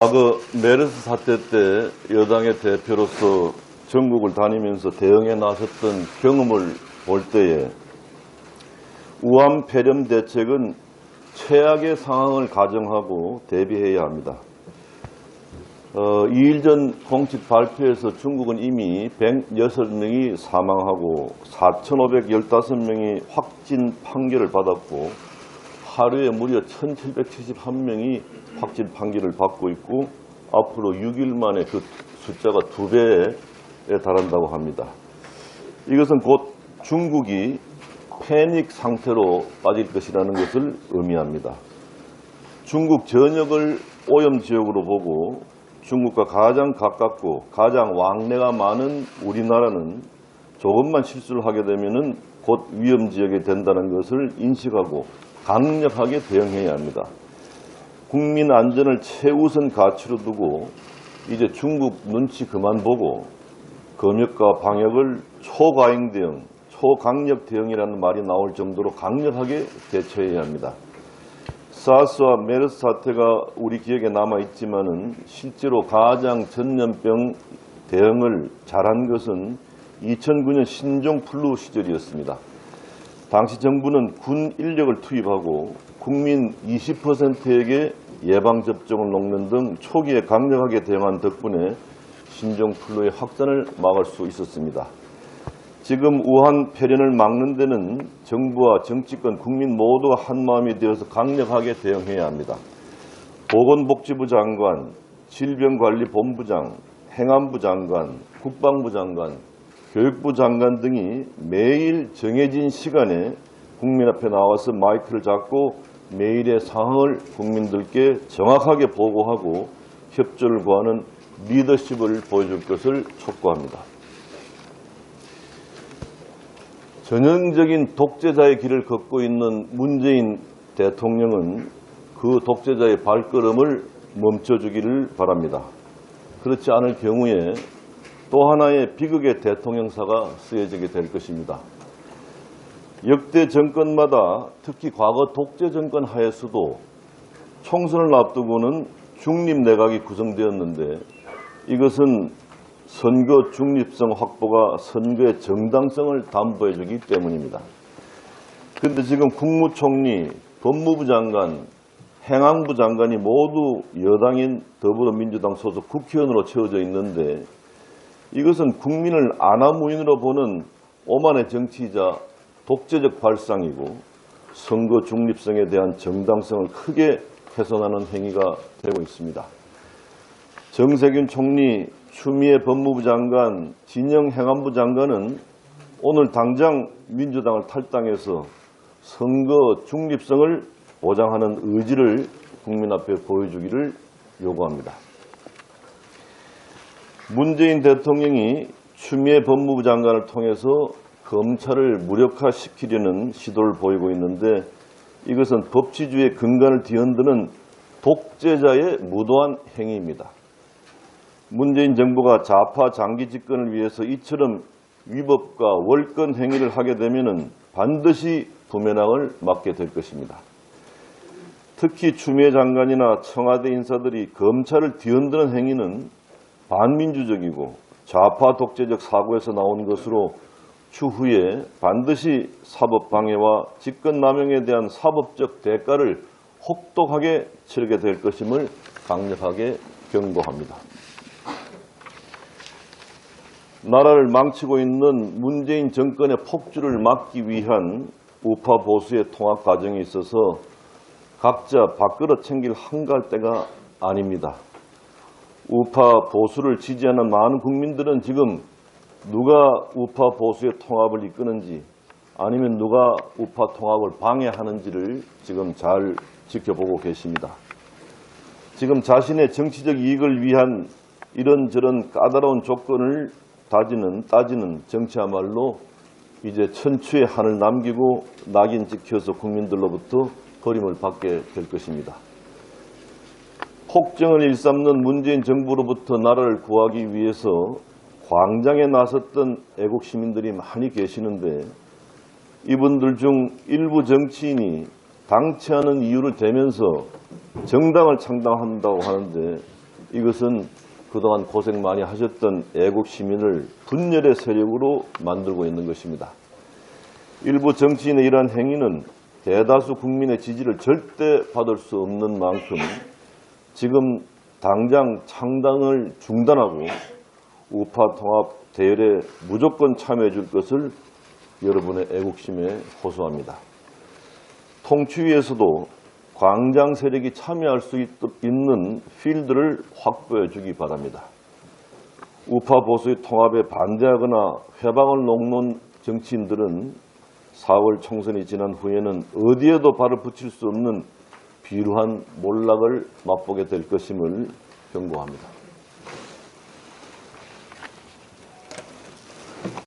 과거 메르스 사태 때 여당의 대표로서 전국을 다니면서 대응에 나섰던 경험을 볼 때에 우한 폐렴 대책은 최악의 상황을 가정하고 대비해야 합니다. 어, 2일 전 공식 발표에서 중국은 이미 106명이 사망하고 4,515명이 확진 판결을 받았고 하루에 무려 1,771명이 확진 판결을 받고 있고 앞으로 6일 만에 그 숫자가 두 배에 달한다고 합니다. 이것은 곧 중국이 패닉 상태로 빠질 것이라는 것을 의미합니다. 중국 전역을 오염 지역으로 보고 중국과 가장 가깝고 가장 왕래가 많은 우리나라는 조금만 실수를 하게 되면 곧 위험 지역이 된다는 것을 인식하고 강력하게 대응해야 합니다. 국민 안전을 최우선 가치로 두고 이제 중국 눈치 그만 보고 검역과 방역을 초과잉 대응, 초강력 대응이라는 말이 나올 정도로 강력하게 대처해야 합니다. 사스와 메르스 사태가 우리 기억에 남아 있지만 은 실제로 가장 전염병 대응을 잘한 것은 2009년 신종 플루 시절이었습니다. 당시 정부는 군 인력을 투입하고 국민 20%에게 예방접종을 녹는 등 초기에 강력하게 대응한 덕분에 신종 플루의 확산을 막을 수 있었습니다. 지금 우한 폐렴을 막는 데는 정부와 정치권, 국민 모두가 한마음이 되어서 강력하게 대응해야 합니다. 보건복지부 장관, 질병관리본부장, 행안부 장관, 국방부 장관, 교육부 장관 등이 매일 정해진 시간에 국민 앞에 나와서 마이크를 잡고 매일의 상황을 국민들께 정확하게 보고하고 협조를 구하는 리더십을 보여줄 것을 촉구합니다. 전형적인 독재자의 길을 걷고 있는 문재인 대통령은 그 독재자의 발걸음을 멈춰주기를 바랍니다. 그렇지 않을 경우에 또 하나의 비극의 대통령사가 쓰여지게 될 것입니다. 역대 정권마다 특히 과거 독재 정권 하에서도 총선을 앞두고는 중립 내각이 구성되었는데 이것은 선거 중립성 확보가 선거의 정당성을 담보해 주기 때문입니다. 그런데 지금 국무총리, 법무부 장관, 행안부 장관이 모두 여당인 더불어민주당 소속 국회의원으로 채워져 있는데 이것은 국민을 아나무인으로 보는 오만의 정치이자 독재적 발상이고 선거 중립성에 대한 정당성을 크게 훼손하는 행위가 되고 있습니다. 정세균 총리, 추미애 법무부 장관, 진영 행안부 장관은 오늘 당장 민주당을 탈당해서 선거 중립성을 보장하는 의지를 국민 앞에 보여주기를 요구합니다. 문재인 대통령이 추미애 법무부 장관을 통해서 검찰을 무력화시키려는 시도를 보이고 있는데 이것은 법치주의 근간을 뒤흔드는 독재자의 무도한 행위입니다. 문재인 정부가 좌파 장기 집권을 위해서 이처럼 위법과 월권 행위를 하게 되면 반드시 부메랑을 맞게 될 것입니다. 특히 추미애 장관이나 청와대 인사들이 검찰을 뒤흔드는 행위는 반민주적이고 좌파 독재적 사고에서 나온 것으로 추후에 반드시 사법 방해와 직권 남용에 대한 사법적 대가를 혹독하게 치르게 될 것임을 강력하게 경고합니다. 나라를 망치고 있는 문재인 정권의 폭주를 막기 위한 우파 보수의 통합 과정에 있어서 각자 밥그릇 챙길 한갈대가 아닙니다. 우파 보수를 지지하는 많은 국민들은 지금 누가 우파 보수의 통합을 이끄는지 아니면 누가 우파 통합을 방해하는지를 지금 잘 지켜보고 계십니다. 지금 자신의 정치적 이익을 위한 이런저런 까다로운 조건을 다지는 따지는 정치야말로 이제 천추의 한을 남기고 낙인 찍혀서 국민들로부터 거림을 받게 될 것입니다. 폭정을 일삼는 문재인 정부로부터 나라를 구하기 위해서 광장에 나섰던 애국 시민들이 많이 계시는데 이분들 중 일부 정치인이 당치하는 이유를 대면서 정당을 창당한다고 하는데 이것은 그동안 고생 많이 하셨던 애국 시민을 분열의 세력으로 만들고 있는 것입니다. 일부 정치인의 이러한 행위는 대다수 국민의 지지를 절대 받을 수 없는 만큼 지금 당장 창당을 중단하고 우파 통합 대열에 무조건 참여해 줄 것을 여러분의 애국심에 호소합니다. 통치위에서도 광장 세력이 참여할 수 있, 있는 필드를 확보해 주기 바랍니다. 우파 보수의 통합에 반대하거나 회방을 놓는 정치인들은 4월 총선이 지난 후에는 어디에도 발을 붙일 수 없는 비루한 몰락을 맛보게 될 것임을 경고합니다.